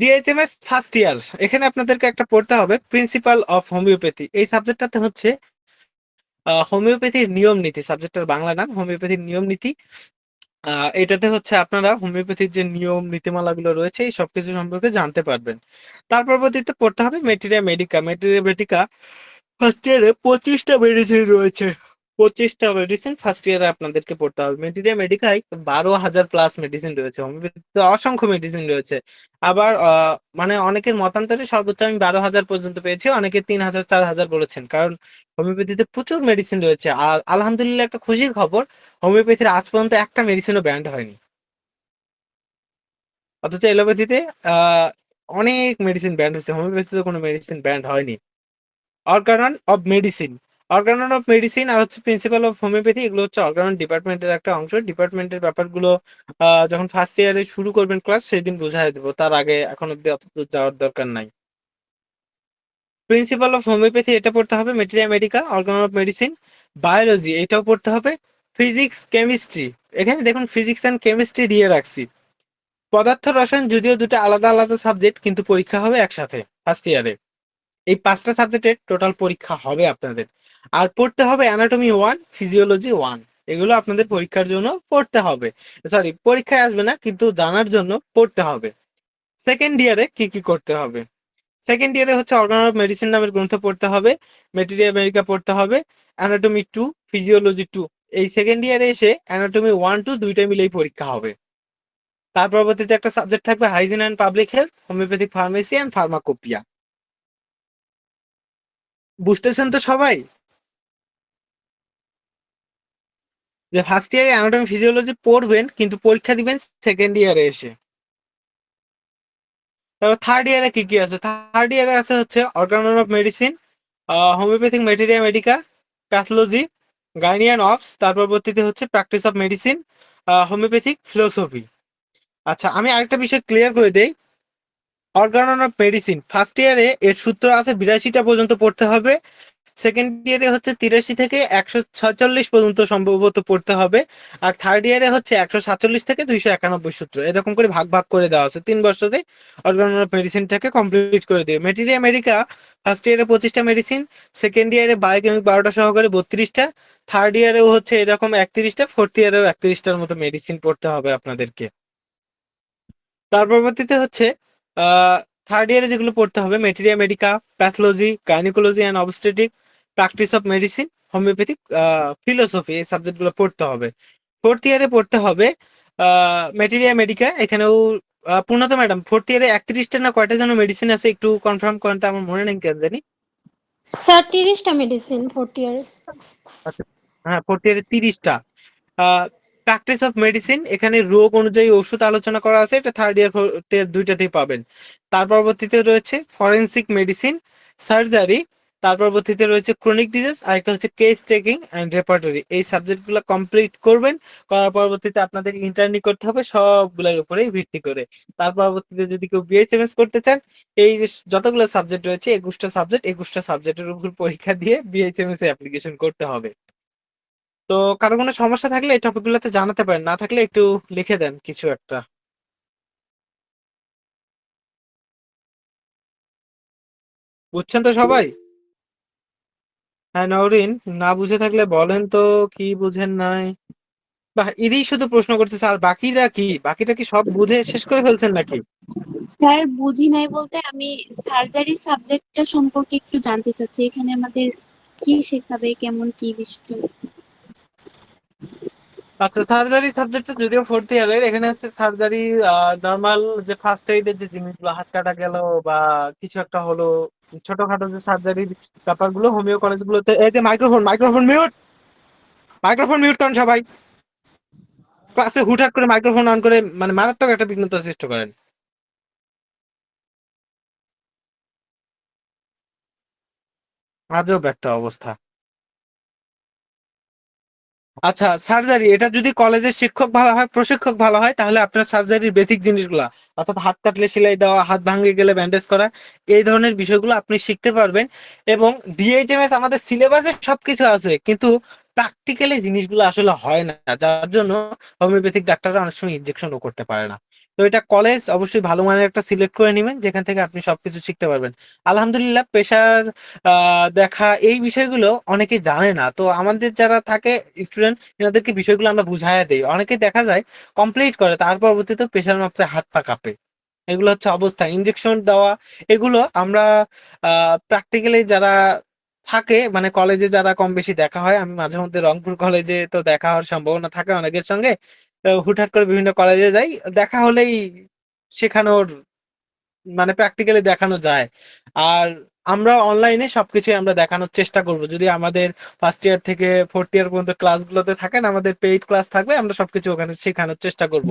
DHMS first year এখানে আপনাদেরকে একটা পড়তে হবে প্রিন্সিপাল অফ হোমিওপ্যাথি এই সাবজেক্টটাতে হচ্ছে হোমিওপ্যাথির নিয়ম নীতি। সাবজেক্টের বাংলা নাম হোমিওপ্যাথির নিয়ম নীতি। এটাতে হচ্ছে আপনারা হোমিওপ্যাথির যে নিয়ম, নীতিমালাগুলো রয়েছে, এই সবকিছু সম্পর্কে জানতে পারবেন। তার পরবর্তীতে পড়তে হবে materia medica materia medica first ইয়ারে পঁচিশটা মেডিসিন রয়েছে। পঁচিশটা মেডিসিন ফার্স্ট ইয়ারে আপনাদেরকে পড়তে হবে। মেটেরিয়া মেডিকায় বারো হাজার প্লাস মেডিসিন রয়েছে। হোমিওপ্যাথিতে অসংখ্য মেডিসিন রয়েছে। আবার মানে অনেকের মতান্তরে সর্বোচ্চ আমি বারো হাজার পর্যন্ত পেয়েছি, অনেকে তিন হাজার, চার হাজার বলেছেন। কারণ হোমিওপ্যাথিতে প্রচুর মেডিসিন রয়েছে। আর আলহামদুলিল্লাহ একটা খুশির খবর হোমিওপ্যাথির আজ পর্যন্ত একটা মেডিসিনও ব্যান্ড হয়নি। অথচ এলোপ্যাথিতে অনেক মেডিসিন ব্যান্ড হয়েছে। হোমিওপ্যাথিতে কোনো মেডিসিন ব্যান্ড হয়নি। Organon of medicine organon of medicine আর হচ্ছে প্রিন্সিপাল অফ হোমিওপ্যাথি এগুলো হচ্ছে অর্গানন ডিপার্টমেন্টের একটা অংশ। ডিপার্টমেন্টের ব্যাপারগুলো যখন ফার্স্ট ইয়ারে শুরু করবেন ক্লাস সেদিন বোঝাই দেবো। তার আগে এখন অব্দি অত যাওয়ার দরকার নাই। প্রিন্সিপাল অফ হোমিওপ্যাথি এটা পড়তে হবে materia medica organon of medicine biology এটাও পড়তে হবে ফিজিক্স কেমিস্ট্রি এখানে দেখুন ফিজিক্স অ্যান্ড কেমিস্ট্রি দিয়ে রাখছি। পদার্থ রসায়ন যদিও দুটো আলাদা আলাদা সাবজেক্ট কিন্তু পরীক্ষা হবে একসাথে ফার্স্ট ইয়ারে এই পাঁচটা সাবজেক্টের টোটাল পরীক্ষা হবে আপনাদের। আর পড়তে হবে অ্যানাটমি ওয়ান ফিজিওলজি ওয়ান এগুলো আপনাদের পরীক্ষার জন্য পড়তে হবে। সরি পরীক্ষায় আসবে না, কিন্তু জানার জন্য পড়তে হবে। সেকেন্ড ইয়ারে কি কি করতে হবে? সেকেন্ড ইয়ারে হচ্ছে অর্গান অফ মেডিসিন নামের গ্রন্থ পড়তে হবে মেটেরিয়া আমেরিকা পড়তে হবে অ্যানাটমি টু ফিজিওলজি টু এই সেকেন্ড ইয়ারে এসে অ্যানাটমি ওয়ান টু দুইটা মিলেই পরীক্ষা হবে। তার পরবর্তীতে একটা সাবজেক্ট থাকবে hygiene and public health homeopathic pharmacy and pharmacopoeia বুঝতেছেন তো সবাই? যে ফার্স্ট ইয়ারে অ্যানাটমি ফিজিওলজি পড়বেন, কিন্তু পরীক্ষা দিবেন সেকেন্ড ইয়ারে এসে। তারপর থার্ড ইয়ারে কি কি আছে? থার্ড ইয়ারে আছে হচ্ছে organon of medicine homeopathic materia medica pathology গাইনিয়ান অফস তার পরবর্তীতে হচ্ছে practice of medicine homeopathic philosophy আচ্ছা আমি আরেকটা বিষয় ক্লিয়ার করে দেই। অর্গানন অফ মেডিসিন ফার্স্ট ইয়ারে এর সূত্র আছে বিরাশিটা পর্যন্ত পড়তে হবে। সেকেন্ড ইয়ারে হচ্ছে তিরাশি থেকে একশো ছয়চল্লিশ পর্যন্ত সম্ভবত পড়তে হবে। আর থার্ড ইয়ারে হচ্ছে একশো সাতচল্লিশ থেকে দুইশো একানব্বই সূত্র। এরকম করে ভাগ ভাগ করে দেওয়া আছে। তিন বছরে অর্গানন অফ মেডিসিনটাকে কমপ্লিট করে দেবে মেটেরিয়া মেডিকা ফার্স্ট ইয়ারে পঁচিশটা মেডিসিন সেকেন্ড ইয়ারে বায়োকেমিক বারোটা সহকারে বত্রিশটা থার্ড ইয়ারেও হচ্ছে এরকম একত্রিশটা ফোর্থ ইয়ারেও একত্রিশটার মতো মেডিসিন পড়তে হবে আপনাদেরকে। তার পরবর্তীতে হচ্ছে থার্ড ইয়ারে যেগুলো পড়তে হবে materia medica pathology gynaecology and obstetric practice of medicine homeopathic philosophy এই সাবজেক্টগুলো পড়তে হবে। ফোর্থ ইয়ারে পড়তে হবে মেটেরিয়া মেডিকা এখানেও পূর্ণত ম্যাডাম ফোর্থ ইয়ারে একত্রিশটা না কয়টা যেন মেডিসিন আছে একটু কনফার্ম করেন তো আমার মনে নেই কেন জানি। স্যার তিরিশটা মেডিসিন ফোর্থ ইয়ার হ্যাঁ ফোর্থ ইয়ারে তিরিশটা। প্র্যাকটিস অফ মেডিসিন এখানে রোগ অনুযায়ী ওষুধ আলোচনা করা আছে, এটা থার্ড ইয়ার দুইটাতেই পাবেন। তার পরবর্তীতে রয়েছে ফরেন্সিক মেডিসিন সার্জারি তার পরবর্তীতে রয়েছে ক্রনিক ডিজিজ আর একটা হচ্ছে কেস টেকিং অ্যান্ড রেপার্টরি এই সাবজেক্টগুলো কমপ্লিট করবেন, করার পরবর্তীতে আপনাদের ইন্টার্নি করতে হবে, সবগুলোর উপরেই ভিত্তি করে। তার পরবর্তীতে যদি কেউ বিএইচএমএস করতে চান, এই যে যতগুলো সাবজেক্ট রয়েছে, একুশটা সাবজেক্ট একুশটা সাবজেক্টের উপর পরীক্ষা দিয়ে বিএইচএমএস এ অ্যাপ্লিকেশন করতে হবে। তো কারও কোনো সমস্যা থাকলে এই টপিকগুলোতে জানাতে পারেন, না থাকলে একটু লিখে দেন কিছু একটা। বুঝছেন তো সবাই? হ্যাঁ নওরিন, না বুঝে থাকলে বলেন তো, কি বুঝেন নাই? বা ইদি শুধু প্রশ্ন করতেছে, আর বাকিরা কি? বাকিটা কি সব বুঝে শেষ করে ফেলছেন নাকি? স্যার, বুঝি নাই বলতে আমি সার্জারি সাবজেক্টটা সম্পর্কে একটু জানতে চাচ্ছি, এখানে আমাদের কি শেখাবে, কেমন কি বিষয়? আচ্ছা সার্জারি সাবজেক্টটা যদিও ফোর্থ ইয়ারের এখানে হচ্ছে সার্জারি নর্মাল যে ফার্স্ট এইডের যে জিনিসগুলো, হাত কাটা গেল বা কিছু একটা হলো, ছোটখাটো যে সার্জারির ব্যাপারগুলো হোমিও কলেজগুলোতে এই যে microphone microphone mute microphone mute করেন সবাই। ক্লাসে হুটহাট করে মাইক্রোফোন অন করে মানে মারাত্মক একটা বিঘ্নতা সৃষ্টি করেন। আজব একটা অবস্থা। আচ্ছা সার্জারি এটা যদি কলেজের শিক্ষক ভালো হয়, প্রশিক্ষক ভালো হয়, তাহলে আপনার সার্জারির বেসিক জিনিসগুলা, অর্থাৎ হাত কাটলে সেলাই দেওয়া, হাত ভাঙে গেলে ব্যান্ডেজ করা, এই ধরনের বিষয়গুলো আপনি শিখতে পারবেন। এবং ডিএইচএমএস আমাদের সিলেবাসে সবকিছু আছে, কিন্তু প্র্যাকটিক্যালি জিনিসগুলো আসলে হয় না, যার জন্য হোমিওপ্যাথিক ডাক্তাররা অনেক সময় ইনজেকশনও করতে পারে না। তো এটা কলেজ অবশ্যই ভালো মানের একটা সিলেক্ট করে নেবেন, যেখান থেকে আপনি সবকিছু শিখতে পারবেন। আলহামদুলিল্লাহ পেশার দেখা এই বিষয়গুলো অনেকে জানে না। তো আমাদের যারা থাকে স্টুডেন্ট এনাদেরকে বিষয়গুলো আমরা বুঝাইয়া দিই। অনেকে দেখা যায় কমপ্লিট করে, তার পরবর্তীতে পেশার মাপতে হাত পা কাঁপে। এগুলো হচ্ছে অবস্থা। ইনজেকশন দেওয়া, এগুলো আমরা প্র্যাকটিক্যালি যারা থাকে মানে কলেজে যারা কম বেশি দেখা হয়, আমি মাঝে মধ্যে রংপুর কলেজে তো দেখা হওয়ার সম্ভাবনা থাকে অনেকের সঙ্গে, তো হুটহাট করে বিভিন্ন কলেজে যাই, দেখা হলেই শেখানোর মানে প্র্যাকটিক্যালি দেখানো যায়। আর আমরা অনলাইনে সবকিছু আমরা দেখানোর চেষ্টা করব। যদি আমাদের ফার্স্ট ইয়ার থেকে ফোর্থ ইয়ার পর্যন্ত ক্লাসগুলোতে থাকেন, আমাদের পেইড ক্লাস থাকবে, আমরা সবকিছু ওখানে শেখানোর চেষ্টা করব।